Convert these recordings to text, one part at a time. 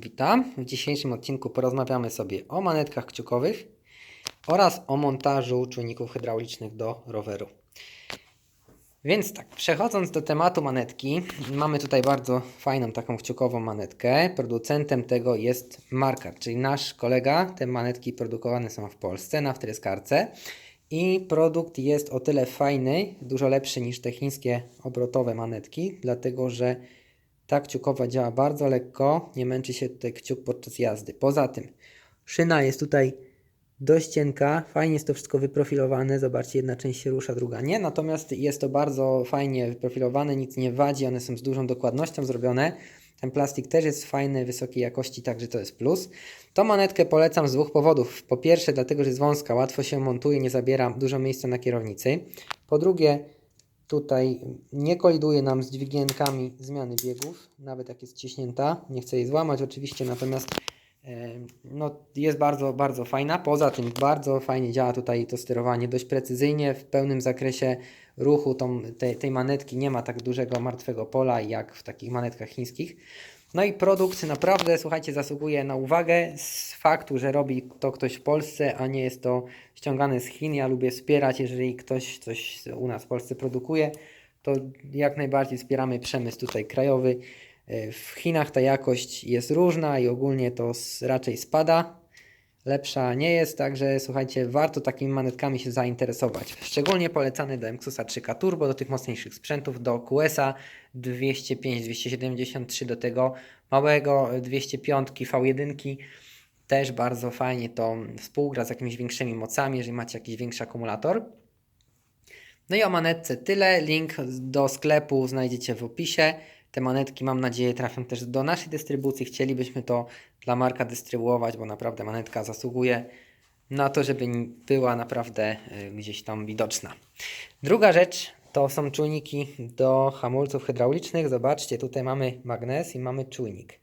Witam. W dzisiejszym odcinku porozmawiamy sobie o manetkach kciukowych oraz o montażu czujników hydraulicznych do roweru. Więc tak, przechodząc do tematu manetki, mamy tutaj bardzo fajną taką kciukową manetkę. Producentem tego jest Markar, czyli nasz kolega. Te manetki produkowane są w Polsce na wtryskarce. I produkt jest o tyle fajny, dużo lepszy niż te chińskie obrotowe manetki, dlatego że ta kciukowa działa bardzo lekko, nie męczy się tutaj kciuk podczas jazdy. Poza tym szyna jest tutaj dość cienka, fajnie jest to wszystko wyprofilowane. Zobaczcie, jedna część się rusza, druga nie. Natomiast jest to bardzo fajnie wyprofilowane, nic nie wadzi, one są z dużą dokładnością zrobione. Ten plastik też jest fajny, wysokiej jakości, także to jest plus. Tą manetkę polecam z dwóch powodów. Po pierwsze, dlatego, że jest wąska, łatwo się montuje, nie zabiera dużo miejsca na kierownicy. Po drugie, tutaj nie koliduje nam z dźwigienkami zmiany biegów, nawet jak jest ciśnięta. Nie chcę jej złamać oczywiście, natomiast e, no, jest bardzo, bardzo fajna. Poza tym bardzo fajnie działa tutaj to sterowanie, dość precyzyjnie, w pełnym zakresie ruchu tą, tej, tej manetki nie ma tak dużego martwego pola jak w takich manetkach chińskich. No i produkt naprawdę, słuchajcie, zasługuje na uwagę z faktu, że robi to ktoś w Polsce, a nie jest to ściągane z Chin. Ja lubię wspierać, jeżeli ktoś coś u nas w Polsce produkuje, to jak najbardziej wspieramy przemysł tutaj krajowy. E, W Chinach ta jakość jest różna i ogólnie to raczej spada. Lepsza nie jest, także słuchajcie, warto takimi manetkami się zainteresować. Szczególnie polecany do MXUSa 3K Turbo, do tych mocniejszych sprzętów, do QS-a 205, 273, do tego małego 205 V1. Też bardzo fajnie to współgra z jakimiś większymi mocami, jeżeli macie jakiś większy akumulator. No i o manetce tyle. Link do sklepu znajdziecie w opisie. Te manetki mam nadzieję trafią też do naszej dystrybucji. Chcielibyśmy to dla Marka dystrybuować, bo naprawdę manetka zasługuje na to, żeby była naprawdę y, gdzieś tam widoczna. Druga rzecz to są czujniki do hamulców hydraulicznych. Zobaczcie, tutaj mamy magnes i mamy czujnik.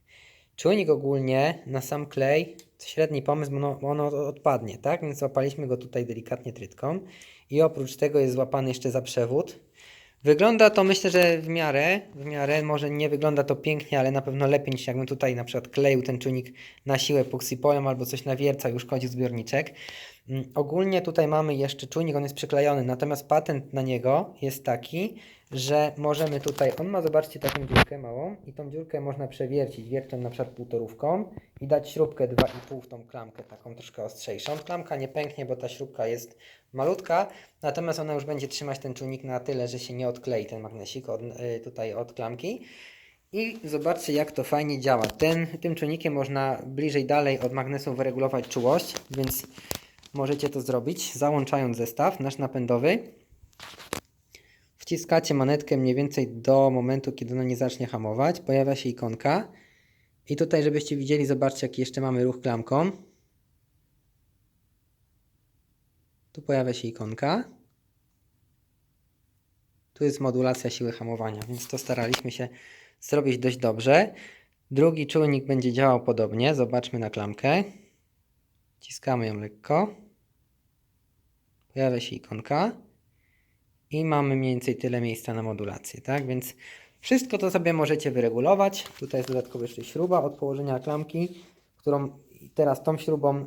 Czujnik ogólnie na sam klej, średni pomysł, ono, ono odpadnie, tak? Więc złapaliśmy go tutaj delikatnie trytką i oprócz tego jest złapany jeszcze za przewód. Wygląda to myślę, że w miarę, w miarę, może nie wygląda to pięknie, ale na pewno lepiej niż jakbym tutaj na przykład kleił ten czujnik na siłę puxipojem albo coś nawiercał i uszkodził zbiorniczek. Mm, Ogólnie tutaj mamy jeszcze czujnik, on jest przyklejony, natomiast patent na niego jest taki, że możemy tutaj, on ma zobaczcie taką dziurkę małą i tą dziurkę można przewiercić wiertą na przykład półtorówką i dać śrubkę 2,5 w tą klamkę taką troszkę ostrzejszą. Klamka nie pęknie, bo ta śrubka jest malutka, natomiast ona już będzie trzymać ten czujnik na tyle, że się nie odklei ten magnesik od, y, tutaj od klamki. I zobaczcie jak to fajnie działa. Ten, tym czujnikiem można bliżej dalej od magnesu wyregulować czułość, więc możecie to zrobić załączając zestaw nasz napędowy. Wciskacie manetkę mniej więcej do momentu, kiedy ona nie zacznie hamować. Pojawia się ikonka. I tutaj, żebyście widzieli, zobaczcie, jaki jeszcze mamy ruch klamką. Tu pojawia się ikonka. Tu jest modulacja siły hamowania, więc to staraliśmy się zrobić dość dobrze. Drugi czujnik będzie działał podobnie. Zobaczmy na klamkę. Wciskamy ją lekko. Pojawia się ikonka. I mamy mniej więcej tyle miejsca na modulację, tak? Więc wszystko to sobie możecie wyregulować. Tutaj jest dodatkowo jeszcze śruba od położenia klamki, którą teraz tą śrubą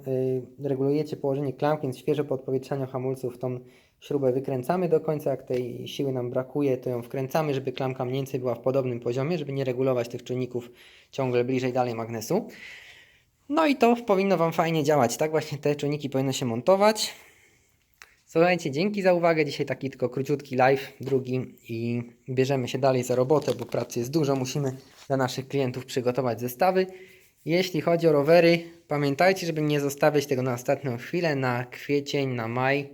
y, regulujecie położenie klamki, więc świeżo po odpowietrzaniu hamulców tą śrubę wykręcamy do końca. Jak tej siły nam brakuje, to ją wkręcamy, żeby klamka mniej więcej była w podobnym poziomie, żeby nie regulować tych czujników ciągle bliżej dalej magnesu. No i to powinno Wam fajnie działać. Tak właśnie te czujniki powinno się montować. Słuchajcie, dzięki za uwagę. Dzisiaj taki tylko króciutki live, drugi i bierzemy się dalej za robotę, bo pracy jest dużo. Musimy dla naszych klientów przygotować zestawy. Jeśli chodzi o rowery, pamiętajcie, żeby nie zostawiać tego na ostatnią chwilę, na kwiecień, na maj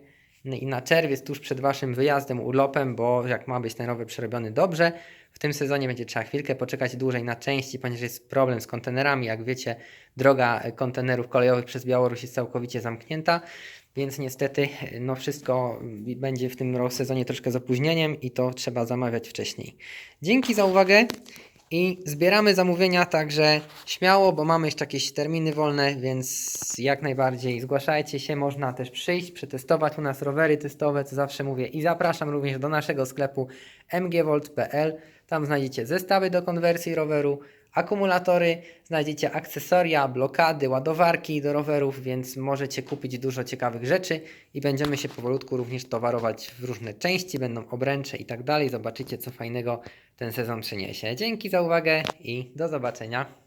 i na czerwiec, tuż przed Waszym wyjazdem, urlopem, bo jak ma być ten rower przerobiony dobrze, w tym sezonie będzie trzeba chwilkę poczekać dłużej na części, ponieważ jest problem z kontenerami. Jak wiecie, droga kontenerów kolejowych przez Białoruś jest całkowicie zamknięta. Więc niestety no wszystko będzie w tym sezonie troszkę z opóźnieniem i to trzeba zamawiać wcześniej. Dzięki za uwagę i zbieramy zamówienia, także śmiało, bo mamy jeszcze jakieś terminy wolne, więc jak najbardziej zgłaszajcie się. Można też przyjść, przetestować u nas rowery testowe, co zawsze mówię. I zapraszam również do naszego sklepu mgvolt.pl. Tam znajdziecie zestawy do konwersji roweru, akumulatory, znajdziecie akcesoria, blokady, ładowarki do rowerów, więc możecie kupić dużo ciekawych rzeczy i będziemy się powolutku również towarować w różne części, będą obręcze i tak dalej. Zobaczycie, co fajnego ten sezon przyniesie. Dzięki za uwagę i do zobaczenia.